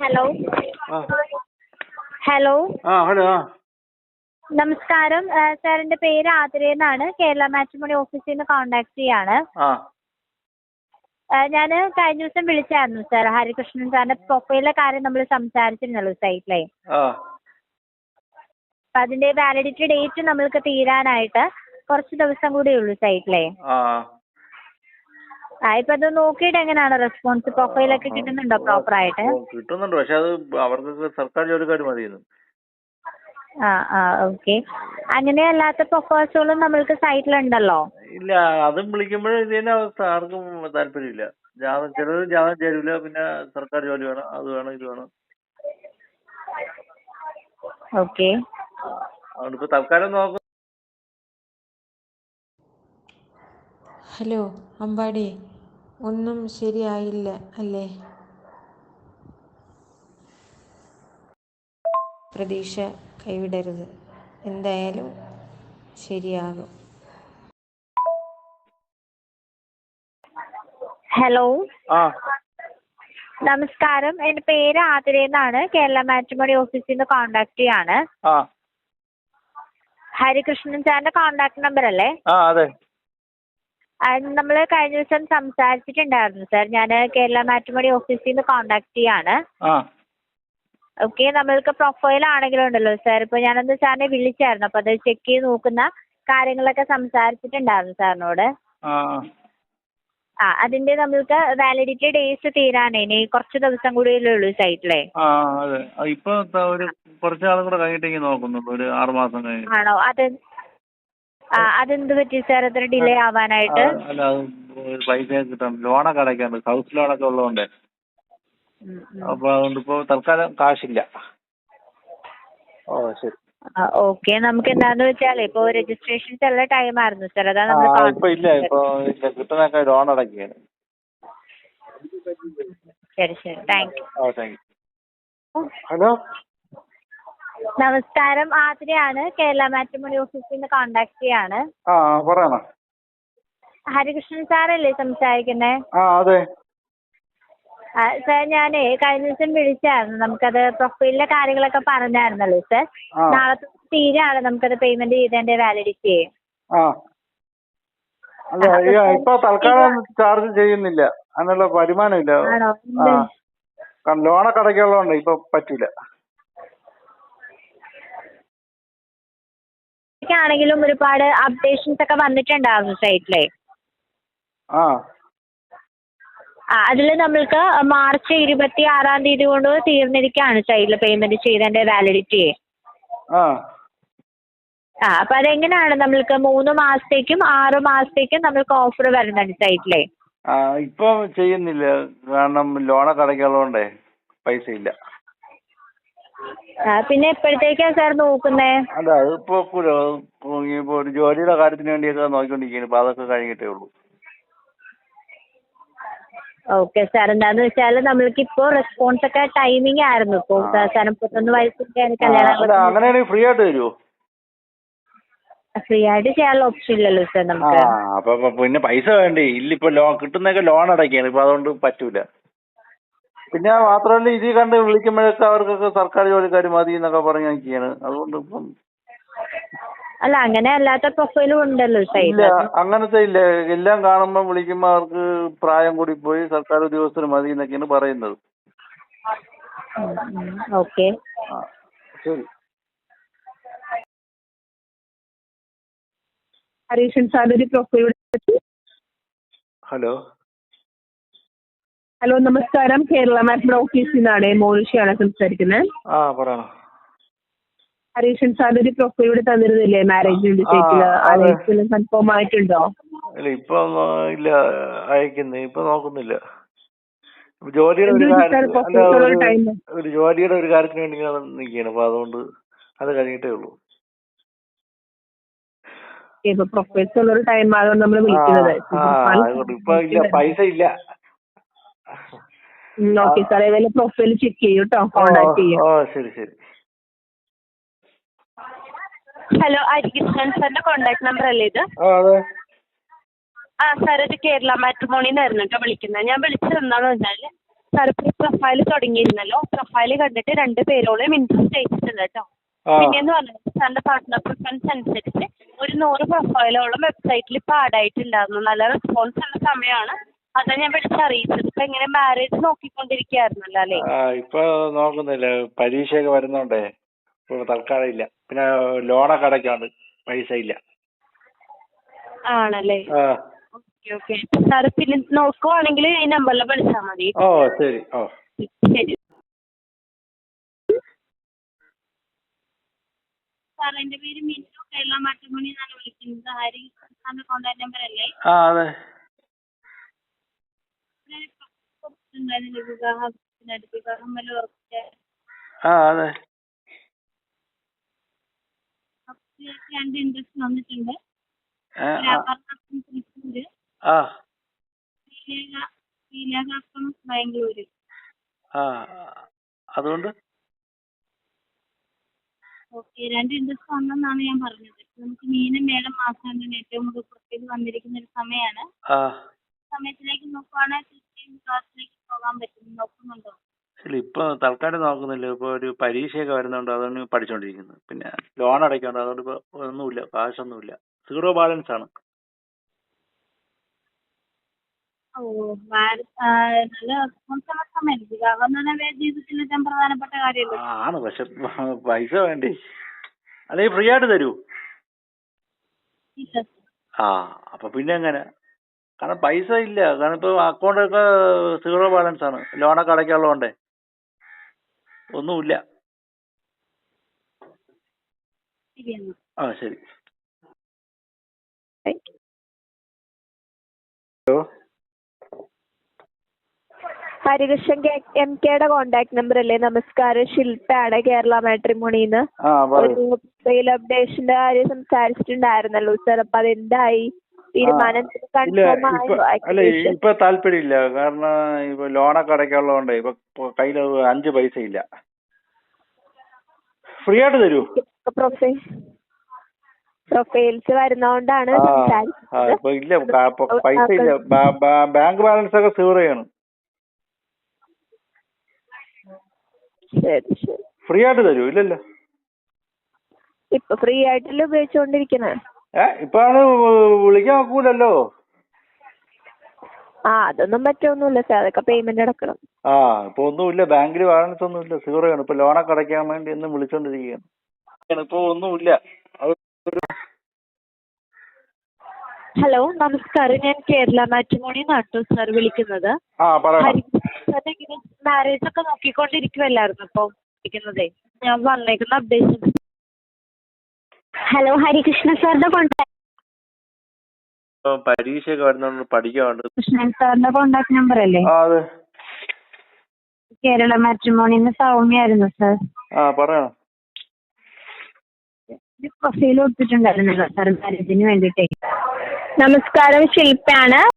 Hello hello ആ hello നമസ്കാരം. സാറിന്റെ പേര് ആതിര എന്നാണ്. കേരള മാട്രിമോണി ഓഫീസിൽ നിന്ന് കോൺടാക്ട് ചെയ്യാണ്. ഞാൻ കഴിഞ്ഞ ദിവസം വിളിച്ചായിരുന്നു സാർ. ഹരികൃഷ്ണൻ സാറിന്റെ പ്രൊഫൈലിലെ കാര്യം നമ്മൾ സംസാരിച്ചിരുന്നല്ലോ സൈറ്റിലെ. ആ. അതിന്റെ വാലിഡിറ്റി ഡേറ്റ് നമ്മൾക്ക് തീരാനായിട്ട് കുറച്ച് ദിവസം കൂടിയേ ഉള്ളൂ സൈറ്റിലെ. ആ ഇപ്പൊ അത് നോക്കിയിട്ട് എങ്ങനെയാണ് റെസ്പോൺസ് പ്രൊഫൈലൊക്കെ കിട്ടുന്നുണ്ടോ പ്രോപ്പർ ആയിട്ട്? കിട്ടുന്നുണ്ട്. പക്ഷെ അത് അവർക്കൊക്കെ സർക്കാർ ജോലിക്കാർ മതിയെന്ന്. ആ ആ ഓക്കെ അങ്ങനെ അല്ലാത്ത പ്രൊഫൈൽസുകളും നമ്മൾക്ക് സൈറ്റിലുണ്ടല്ലോ ഇല്ല അതും വിളിക്കുമ്പോഴേ ഇത് തന്നെ അവസ്ഥ. ആർക്കും താല്പര്യമില്ല. ജാതം ചിലർ ജാതം ചേരൂല പിന്നെ സർക്കാർ ജോലി വേണം അത് വേണം ഇത് വേണം. ഓക്കെ അതുകൊണ്ട് ഇപ്പൊ തൽക്കാലം നോക്കും. ഹലോ അമ്പാടി. ഒന്നും ശരിയായില്ല അല്ലേ? പ്രതീക്ഷ കൈവിടരുത്. എന്തായാലും ശരിയാകും. ഹലോ? നമസ്കാരം. എന്റെ പേര് ആതിരേന്നാണ് കേരള മാട്രിമോണി ഓഫീസിൽ നിന്ന് കോണ്ടാക്ട് ചെയ്യാണ്. ആ. ഹരികൃഷ്ണൻ സാറിന്റെ കോണ്ടാക്ട് നമ്പർ അല്ലേ? ആ അതെ. നമ്മൾ കഴിഞ്ഞ ദിവസം സംസാരിച്ചിട്ടുണ്ടായിരുന്നു സാർ ഞാൻ കേരള മാട്രിമോണി ഓഫീസിൽ നിന്ന് കോൺടാക്ട് ചെയ്യാണ്. ഓക്കെ നമ്മൾക്ക് പ്രൊഫൈൽ ആണെങ്കിലും ഉണ്ടല്ലോ സാർ ഇപ്പോൾ ഞാനൊന്ന് സാറിനെ വിളിച്ചായിരുന്നു. അപ്പോൾ അത് ചെക്ക് ചെയ്ത് നോക്കുന്ന കാര്യങ്ങളൊക്കെ സംസാരിച്ചിട്ടുണ്ടായിരുന്നു സാറിനോട് ആ അതിന്റെ നമ്മൾക്ക് വാലിഡിറ്റി ഡേയ്സ് തീരാനേ. ഇനി കുറച്ച് ദിവസം കൂടിയല്ലേ ഉള്ളൂ സൈറ്റിലെ ആ അതെ. അത് ഇപ്പൊ ഒരു കുറച്ച് നാളും കൂടെ കഴിഞ്ഞിട്ടേ നോക്കുന്നുള്ളൂ. ഒരു ആറ് മാസം കഴിഞ്ഞ് ആണോ? അത് അതെന്ത് പറ്റി സാർ? അത്ര ഡിലേ ആവാനായിട്ട്? അല്ല പൈസ കിട്ടാൻ ലോണൊക്കെ അടയ്ക്കാണ്ട് ഹൗസ് ലോണൊക്കെ ഉള്ളതുകൊണ്ട്. അപ്പൊ അതുകൊണ്ട് ഇപ്പൊ തൽക്കാലം കാശില്ല. ഓ ശരി. ഓക്കെ നമുക്ക് എന്താന്ന് വെച്ചാൽ ഇപ്പൊ രജിസ്ട്രേഷൻ ചില ടൈം ആയിരുന്നു സാർ. അതാ നമ്മൾ ഇപ്പൊ ഇല്ല. ഇപ്പൊ ഇല്ല. കിട്ടുന്നൊക്കെ ലോൺ അടയ്ക്കുകയാണ്. ശരി ശരി. താങ്ക് യു ഓ താങ്ക് യു ഹലോ? നമസ്കാരം. ആതിരയാണ്. കേരള മാട്രിമോണി ഓഫീസിൽ നിന്ന് കോൺടാക്ട് ചെയ്യാണ്. ആ പറയണ. ഹരികൃഷ്ണൻ സാറല്ലേ സംസാരിക്കുന്നേ? ആ അതെ. സാർ ഞാനേ കഴിഞ്ഞ ദിവസം വിളിച്ചായിരുന്നു. നമുക്കത് പ്രൊഫൈലിലെ കാര്യങ്ങളൊക്കെ പറഞ്ഞായിരുന്നല്ലോ സാർ. നാളെ തീരാണ് നമുക്കത് പേയ്മെന്റ് ചെയ്തതിന്റെ വാലിഡിറ്റി ഇപ്പൊ തൽക്കാലം ചാർജ് ചെയ്യുന്നില്ല. അതിനുള്ള ലോണൊക്കെ അടയ്ക്കാനുള്ളതുകൊണ്ട് ഇപ്പൊ പറ്റൂല. ആണെങ്കിലും ഒരുപാട് അപ്ഡേഷൻസ് ഒക്കെ വന്നിട്ടുണ്ടായിരുന്നു സൈറ്റിലെ ആ. അതിൽ നമ്മൾക്ക് മാർച്ച് ഇരുപത്തി ആറാം തീയതി കൊണ്ട് തീർന്നിരിക്കുകയാണ് സൈറ്റിൽ പേയ്മെന്റ് ചെയ്തതിന്റെ വാലിഡിറ്റി ആ. ആ അപ്പം അതെങ്ങനെയാണ് നമ്മൾക്ക് മൂന്ന് മാസത്തേക്കും ആറ് മാസത്തേക്കും നമ്മൾക്ക് ഓഫർ വരുന്നുണ്ട് സൈറ്റിലെ ആ ഇപ്പൊ ചെയ്യുന്നില്ല. കാരണം ലോണൊക്കെ അടയ്ക്കാനുള്ളതുകൊണ്ടേ പൈസ ഇല്ല പിന്നെ എപ്പോഴത്തേക്കാ സാർ നോക്കുന്നത് അല്ല അതിപ്പോ പുര- ഇപ്പൊ ഒരു ജോലിയുടെ കാര്യത്തിന് വേണ്ടിയൊക്കെ നോക്കിക്കൊണ്ടിരിക്കുകയാണ് അപ്പൊ അതൊക്കെ കഴിഞ്ഞിട്ടേ ഉള്ളൂ. Okay sir. എന്താന്ന് വെച്ചാൽ നമ്മൾക്ക് ഇപ്പോ റെസ്പോൺസ് ഒക്കെ ടൈമിംഗ് ആയിരുന്നു ഇപ്പൊ സാർ മുപ്പത്തൊന്ന് വയസ്സിന്റെ അല്ല കല്യാണം അങ്ങനെയാണെങ്കിൽ ഫ്രീ ആയിട്ട് തരുമോ ഫ്രീ ആയിട്ട് ചെയ്യാനുള്ള ഓപ്ഷൻ ഇല്ലല്ലോ സാർ ആ നമുക്ക് അപ്പൊ അപ്പൊ പിന്നെ പൈസ വേണ്ടേ? ഇല്ലിപ്പോ ലോൺ കിട്ടുന്നൊക്കെ ലോൺ അടയ്ക്കാണ്. ഇപ്പൊ അതുകൊണ്ട് പറ്റൂല. പിന്നെ മാത്രമല്ല ഇത് കണ്ട് വിളിക്കുമ്പോഴൊക്കെ അവർക്കൊക്കെ സർക്കാർ ജോലിക്കാർ മതി എന്നൊക്കെ പറഞ്ഞ് നിൽക്കുകയാണ് അതുകൊണ്ട് ഇപ്പം അല്ല അങ്ങനെ അല്ലാത്ത പ്രൊഫൈലും ഉണ്ടല്ലോ ഇല്ല അങ്ങനത്തെ ഇല്ല. എല്ലാം കാണുമ്പോൾ വിളിക്കുമ്പോൾ അവർക്ക് പ്രായം കൂടി പോയി സർക്കാർ ഉദ്യോഗസ്ഥർ മതി എന്നൊക്കെയാണ് പറയുന്നത്. ഓക്കെ. ശരി. ഹരീഷൻ സാറിന്റെ ഒരു പ്രൊഫൈൽ ഹലോ. ഹലോ നമസ്കാരം. കേരള മാറ്റ് ഓഫീസിൽ നിന്നാണ് മോനിഷയാണ് സംസാരിക്കുന്നത്. ആ പറയണം ഹരീഷൻ സാറിന്റെ ഒരു പ്രൊഫൈൽ ഇവിടെ തന്നിരുന്നില്ലേ? മാരേജ് സൈറ്റിൽ ആ, ആ കൺഫേം ആയിട്ടുണ്ടോ? ഇല്ല ഇപ്പൊ ഇല്ല. അയക്കുന്നേ. ഇപ്പൊ നോക്കുന്നില്ല. ജോലിയുടെ ഒരു കാര്യം ഒരു ജോലിയുടെ ഒരു കാര്യത്തിന് വേണ്ടി ഞാൻ നിൽക്കുകയാണ് അപ്പൊ അതുകൊണ്ട് അത് കഴിഞ്ഞിട്ടേ ഉള്ളൂ. ഇപ്പൊ പ്രൊഫൈൽസ് ഉള്ള ഒരു ടൈം ആയതുകൊണ്ട് നമ്മൾ വിളിക്കുന്നത്. ഇപ്പൊ ഇല്ല. പൈസ ഇല്ല. ഓക്കെ സാർ ഏതായാലും പ്രൊഫൈൽ ചെക്ക് ചെയ്യൂ കേട്ടോ കോൺടാക്ട് ചെയ്യും. ഓ ശരി ശരി. ഹലോ അരികൃഷ്ണൻ സാറിന്റെ കോണ്ടാക്ട് നമ്പർ അല്ലേ ഇത്? ആ അതെ. ആ സാർ ഇത് കേരള മാട്രിമോണിന്നായിരുന്നു കേട്ടോ വിളിക്കുന്നത്. ഞാൻ വിളിച്ചത് എന്താണെന്ന് വെച്ചാൽ സാർ ഇപ്പോൾ പ്രൊഫൈൽ തുടങ്ങിയിരുന്നല്ലോ. പ്രൊഫൈൽ കണ്ടിട്ട് രണ്ട് പേരോളം ഇൻട്രസ്റ്റ് അയച്ചിട്ടുണ്ട് കേട്ടോ ആ. പിന്നെയെന്ന് പറഞ്ഞാൽ സാറിന്റെ പാർട്ട്ണർ പ്രിഫറൻസ് അനുസരിച്ച് ഒരു നൂറ് പ്രൊഫൈലോളം വെബ്സൈറ്റിൽ ഇപ്പോൾ ആഡ് ആയിട്ടുണ്ടായിരുന്നു. നല്ല റെസ്പോൺസ് ഉള്ള സമയമാണ് അതാ ഞാൻ വിളിച്ചറിയിച്ചത് ഇപ്പൊ എങ്ങനെ മാരേജ് നോക്കിക്കൊണ്ടിരിക്കുകയായിരുന്നല്ലോ അല്ലേ? ആ ഇപ്പൊ നോക്കുന്നില്ല. പരീക്ഷയൊക്കെ വരുന്നോണ്ടേ. ഇപ്പൊ തൽക്കാലം ഇല്ല. പിന്നെ ലോണൊക്കെ അടയ്ക്കാണ്ട് പൈസ ഇല്ല. ആണല്ലേ? ആ. Okay okay. സാറ് പിന്നെ നോക്കുവാണെങ്കിൽ ഈ നമ്പറിൽ വിളിച്ചാൽ മതി. ഓ ശരി. ഓ. ശരി. സാർ എന്റെ പേര് മിന്നു കേരള മാട്രിമോണി എന്നാണ് വിളിക്കുന്നത്. ഹരി സാറിന്റെ കോൺടാക്ട് നമ്പർ അല്ലേ? ആ അതെ. ഉണ്ടായിരുന്നില്ല വിവാഹത്തിനടുത്ത് വിവാഹം വല്ല ഉറപ്പിച്ച? ആ അതെ. രണ്ട് ഇൻട്രസ്റ്റ് വന്നിട്ടുണ്ട്. ബാംഗ്ലൂര്. അതുകൊണ്ട്? ഓക്കെ രണ്ട് ഇൻട്രസ്റ്റ് വന്നെന്നാണ് ഞാൻ പറഞ്ഞത്. നമുക്ക് മീനും മേളം മാസമാണ് ഏറ്റവും കൂടുതൽ വന്നിരിക്കുന്ന ഒരു സമയമാണ് സമയത്തിലേക്ക് നോക്കുവാണെങ്കിൽ പോകാൻ പറ്റും നോക്കുന്നുണ്ടോ? ഇല്ല ഇപ്പൊ തൽക്കാലം നോക്കുന്നില്ല. ഇപ്പൊ ഒരു പരീക്ഷയൊക്കെ വരുന്നോണ്ട് അതുകൊണ്ട് പഠിച്ചോണ്ടിരിക്കുന്നത് പിന്നെ ലോൺ അടയ്ക്കാണ്ട് അതുകൊണ്ട് ഇപ്പൊ ഒന്നുമില്ല കാശൊന്നുമില്ല. സീറോ ബാലൻസ് ആണ്. ഓ ആ, നല്ല റെസ്പോൺസ് ഉള്ള സമയം. വിവാഹം എന്ന് പറഞ്ഞാൽ ജീവിതത്തിൽ ഏറ്റവും പ്രധാനപ്പെട്ട കാര്യമല്ലേ? ആ, ആണ്. പക്ഷെ പൈസ വേണ്ടേ? അല്ലെങ്കിൽ ഫ്രീ ആയിട്ട് തരൂ. ഇല്ല. ആ അപ്പൊ പിന്നെ എങ്ങനെ? കാരണം പൈസ ഇല്ല. കാരണം ഇപ്പൊ അക്കൗണ്ട് ഒക്കെ സീറോ ബാലൻസ് ആണ്. ലോണൊക്കെ അടയ്ക്കാനുള്ളതുകൊണ്ടേ. ഒന്നുമില്ല. ആ ശരി. ഹലോ? ഹരികൃഷ്ണൻ കെ എം കെയുടെ കോണ്ടാക്ട് നമ്പർ അല്ലേ? നമസ്കാരം. ശില്പയാണ് കേരള മാട്രിമോണിന്ന്. ഒരു സെയിൽ അപ്ഡേഷന്റെ കാര്യം സംസാരിച്ചിട്ടുണ്ടായിരുന്നല്ലോ. സാർ അപ്പൊ അതെന്തായി തീരുമാനം അല്ല? ഇപ്പൊ താല്പര്യമില്ല. കാരണം ഇപ്പൊ ലോണൊക്കെ അടയ്ക്കാനുള്ളതുകൊണ്ട് ഇപ്പൊ കയ്യിൽ കയ്യിൽ അഞ്ച് പൈസ ഇല്ല ഫ്രീ ആയിട്ട് തരൂ പ്രൊഫൈൽ പ്രൊഫൈൽസ് വരുന്നോണ്ടാണ് ഇല്ല പൈസ ഇല്ല. ബാങ്ക് ബാലൻസ് ഒക്കെ ശരി ശരി. ഫ്രീ ആയിട്ട് തരൂ ഇല്ലല്ലോ. ഇപ്പൊ ഫ്രീ ആയിട്ടല്ലേ ഉപയോഗിച്ചുകൊണ്ടിരിക്കണേ ഏ ഇപ്പാണ് വിളിക്കാൻ കൂടല്ലോ ആ അതൊന്നും പറ്റൊന്നുമില്ല സാർ. അതൊക്കെ പേയ്മെന്റ് അടക്കണം ആ ഇപ്പൊ ഒന്നുമില്ല. ബാങ്കിൽ ബാലൻസ് ഒന്നുമില്ല. സീറോയാണ് ഇപ്പൊ ലോണൊക്കെ അടയ്ക്കാൻ വേണ്ടി എന്ന് വിളിച്ചോണ്ടിരിക്കുകയാണ് ഇപ്പൊ ഒന്നുമില്ല. ഹലോ നമസ്കാരം. ഞാൻ കേരള മാട്രിമോണി നാട്ടു സാർ വിളിക്കുന്നത്. മാരേജ് ഒക്കെ നോക്കിക്കൊണ്ടിരിക്കുവല്ലായിരുന്നു ഇപ്പൊ. ഇരിക്കുന്നതേ. ഞാൻ വന്നേക്കുന്ന അപ്ഡേഷൻ ഹലോ ഹരികൃഷ്ണ സാറിന്റെ കോൺടാക്ട് പരീക്ഷയൊക്കെ വരുന്നുണ്ട് പഠിക്കാണ്ട് കൃഷ്ണൻ സാറിന്റെ കോൺടാക്ട് നമ്പർ അല്ലേ? ആ അതെ. കേരള മാട്രിമോണിന്ന് സൗമ്യായിരുന്നു സാർ ആ പറയണം. പ്രൊഫൈൽ കൊടുത്തിട്ടുണ്ടായിരുന്നല്ലോ സാർ മാരേജിന് വേണ്ടിട്ടേ നമസ്കാരം ശില്പയാണ്